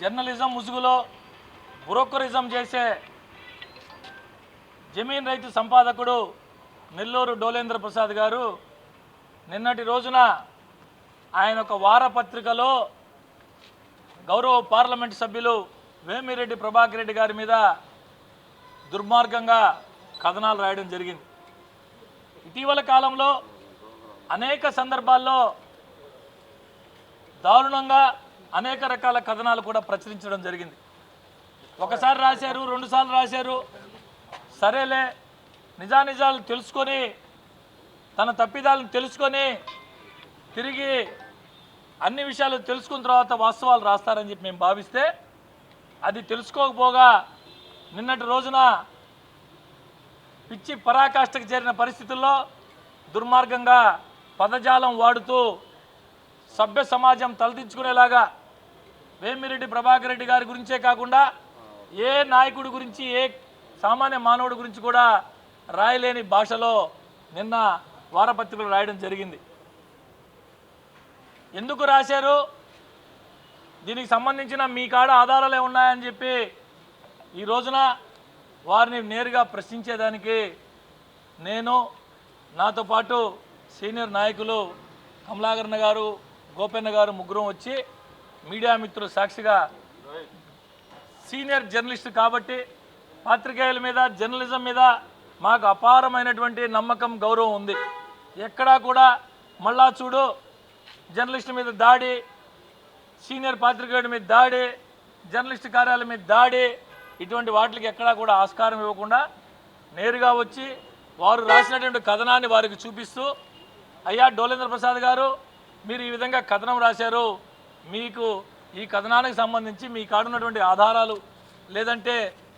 Journalism ముసుగులో brokerism చేసే జమీన్ రైతు సంపాదకుడు నెల్లూరు డోలేంద్ర ప్రసాద్ గారు నిన్నటి రోజున ఆయన ఒక వారపత్రికలో గౌరవ పార్లమెంట్ సభ్యులు వేమిరెడ్డి ప్రభాకర్ రెడ్డి గారి మీద దుర్మార్గంగా కథనాలు రాయడం జరిగింది. ఇటీవల కాలంలో అనేక సందర్భాల్లో దారుణంగా అనేక రకాల కథనాలు కూడా ప్రచురించడం జరిగింది. ఒకసారి రాశారు రెండుసార్లు రాశారు. సరేలే నిజానిజాలు తెలుసుకొని తన తప్పిదాలను తెలుసుకొని తిరిగి అన్ని విషయాలు తెలుసుకున్న తర్వాత వాస్తవాలు రాస్తారని చెప్పి మేము భావిస్తే అది తెలుసుకోకపోగా నిన్నటి రోజున పిచ్చి పరాకాష్ఠకు చేరిన పరిస్థితుల్లో దుర్మార్గంగా పదజాలం వాడుతూ సభ్య సమాజం తలదించుకునేలాగా వేమిరెడ్డి ప్రభాకర్ రెడ్డి గారి గురించే కాకుండా ఏ నాయకుడి గురించి ఏ సామాన్య మానవుడి గురించి కూడా రాయలేని భాషలో నిన్న వారపత్రికలు రాయడం జరిగింది. ఎందుకు రాశారు? దీనికి సంబంధించిన మీ కాడ ఆధారాలే ఉన్నాయని చెప్పి ఈ రోజున వారిని నేరుగా ప్రశ్నించేదానికి నేను నాతో పాటు సీనియర్ నాయకులు కమలాకరణ గారు గోపెన్న గారు ముగ్గురం వచ్చి మీడియా మిత్రులు సాక్షిగా సీనియర్ జర్నలిస్ట్ కాబట్టి పాత్రికేయుల మీద జర్నలిజం మీద మాకు అపారమైనటువంటి నమ్మకం గౌరవం ఉంది. ఎక్కడా కూడా మళ్ళా చూడు జర్నలిస్ట్ మీద దాడి సీనియర్ పాత్రికేయుడి మీద దాడి జర్నలిస్ట్ కార్యాలయం మీద దాడి ఇటువంటి వాటికి ఎక్కడా కూడా ఆస్కారం ఇవ్వకుండా నేరుగా వచ్చి వారు రాసినటువంటి కథనాన్ని వారికి చూపిస్తూ అయ్యా డోలేంద్ర ప్రసాద్ గారు మీరు ఈ విధంగా కథనం రాశారు మీకు ఈ కథనానికి సంబంధించి మీ కాడున్నటువంటి ఆధారాలు లేదంటే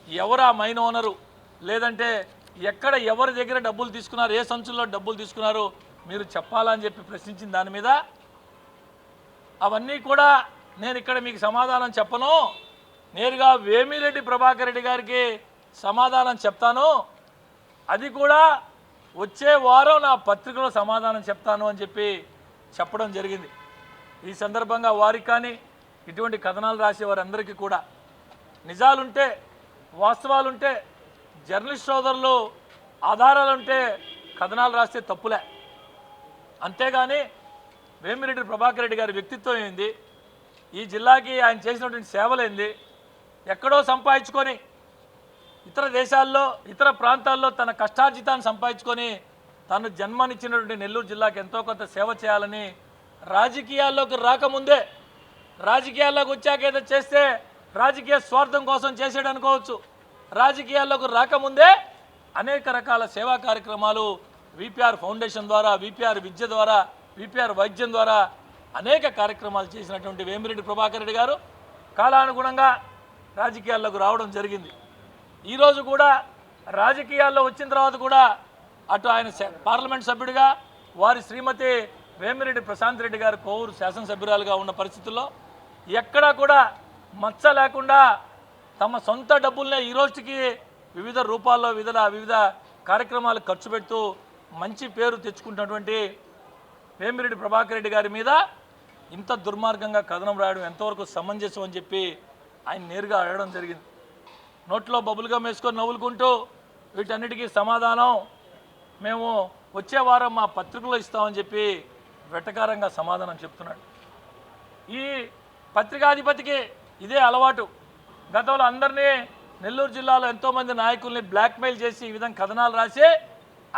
ఎవరు ఆ మైన్ ఓనరు లేదంటే ఎక్కడ ఎవరి దగ్గర డబ్బులు తీసుకున్నారు ఏ సంచుల్లో డబ్బులు తీసుకున్నారు మీరు చెప్పాలని చెప్పి ప్రశ్నించిన దాని మీద అవన్నీ కూడా నేను ఇక్కడ మీకు సమాధానం చెప్పను. నేరుగా వేమిరెడ్డి ప్రభాకర్ రెడ్డి గారికి సమాధానం చెప్తాను. అది కూడా వచ్చే వారం నా పత్రికలో సమాధానం చెప్తాను అని చెప్పి చెప్పడం జరిగింది. ఈ సందర్భంగా వారికి కానీ ఇటువంటి కథనాలు రాసే వారందరికీ కూడా నిజాలుంటే వాస్తవాలుంటే జర్నలిస్ట్ సోదరులు ఆధారాలుంటే కథనాలు రాస్తే తప్పులే. అంతేగాని వేమిరెడ్డి ప్రభాకర్ రెడ్డి గారి వ్యక్తిత్వం ఏంది? ఈ జిల్లాకి ఆయన చేసినటువంటి సేవలేంది ఎక్కడో సంపాదించుకొని ఇతర దేశాల్లో ఇతర ప్రాంతాల్లో తన కష్టార్జితాన్ని సంపాదించుకొని తను జన్మనిచ్చినటువంటి నెల్లూరు జిల్లాకు ఎంతో కొంత సేవ చేయాలని రాజకీయాల్లోకి రాకముందే రాజకీయాల్లోకి వచ్చాక ఏదో చేస్తే రాజకీయ స్వార్థం కోసం చేసాడు అనుకోవచ్చు. రాజకీయాల్లోకి రాకముందే అనేక రకాల సేవా కార్యక్రమాలు విపిఆర్ ఫౌండేషన్ ద్వారా విపిఆర్ విద్య ద్వారా విపిఆర్ వైద్యం ద్వారా అనేక కార్యక్రమాలు చేసినటువంటి వేమిరెడ్డి ప్రభాకర్ రెడ్డి గారు. కాలానుగుణంగా రాజకీయాల్లోకి రావడం జరిగింది. ఈరోజు కూడా రాజకీయాల్లో వచ్చిన తర్వాత కూడా అటు ఆయన పార్లమెంట్ సభ్యుడిగా వారి శ్రీమతి వేమిరెడ్డి ప్రశాంత్ రెడ్డి గారు కోవూరు శాసనసభ్యురాలుగా ఉన్న పరిస్థితుల్లో ఎక్కడా కూడా మచ్చ లేకుండా తమ సొంత డబ్బుల్నే ఈ రోజుకి వివిధ రూపాల్లో వివిధ వివిధ కార్యక్రమాలు ఖర్చు పెడుతూ మంచి పేరు తెచ్చుకుంటున్నటువంటి వేమిరెడ్డి ప్రభాకర్ రెడ్డి గారి మీద ఇంత దుర్మార్గంగా కథనం రాయడం ఎంతవరకు సమంజసం అని చెప్పి ఆయన నేరుగా అడగడం జరిగింది. నోట్లో బబుల్గా వేసుకొని నవ్వులుకుంటూ వీటన్నిటికీ సమాధానం మేము వచ్చే వారం మా పత్రికలో ఇస్తామని చెప్పి వెటకారంగా సమాధానం చెప్తున్నాడు. ఈ పత్రికాధిపతికి ఇదే అలవాటు. గతంలో అందరినీ నెల్లూరు జిల్లాలో ఎంతోమంది నాయకుల్ని బ్లాక్మెయిల్ చేసి ఈ విధంగా కథనాలు రాసి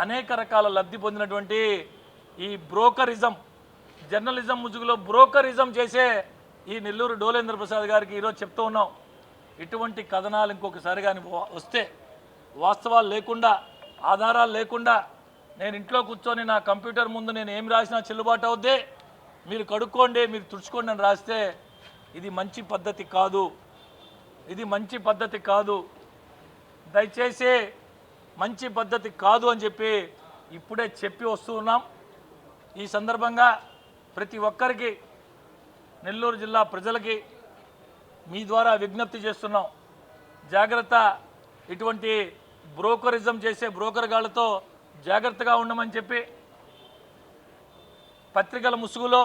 అనేక రకాల లబ్ధి పొందినటువంటి ఈ బ్రోకరిజం జర్నలిజం ముజుగులో బ్రోకరిజం చేసే ఈ నెల్లూరు డోలేంద్ర ప్రసాద్ గారికి ఈరోజు చెప్తూ ఉన్నాం. ఇటువంటి కథనాలు ఇంకొకసారి కానీ వస్తే వాస్తవాలు లేకుండా ఆధారాలు లేకుండా నేను ఇంట్లో కూర్చొని నా కంప్యూటర్ ముందు నేను ఏం రాసినా చెల్లుబాటు అవుద్దే. మీరు కడుక్కోండి మీరు తుడుచుకోండి అని రాస్తే ఇది మంచి పద్ధతి కాదు. ఇది మంచి పద్ధతి కాదు. దయచేసి మంచి పద్ధతి కాదు అని చెప్పి ఇప్పుడే చెప్పి వస్తూ ఉన్నాం. ఈ సందర్భంగా ప్రతి ఒక్కరికి నెల్లూరు జిల్లా ప్రజలకి మీ ద్వారా విజ్ఞప్తి చేస్తున్నాం. జాగ్రత్త ఇటువంటి బ్రోకరిజం చేసే బ్రోకర్ గాళ్ళతో జాగ్రత్తగా ఉండమని చెప్పి పత్రికల ముసుగులో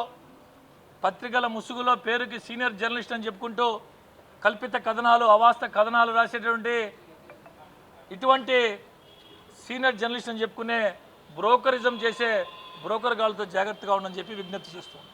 పత్రికల ముసుగులో పేరుకి సీనియర్ జర్నలిస్ట్ అని చెప్పుకుంటూ కల్పిత కథనాలు అవాస్త కథనాలు రాసేటువంటి ఇటువంటి సీనియర్ జర్నలిస్ట్ అని చెప్పుకునే బ్రోకరిజం చేసే బ్రోకర్ గాళ్ళతో జాగ్రత్తగా ఉండని చెప్పి విజ్ఞప్తి చేస్తుంది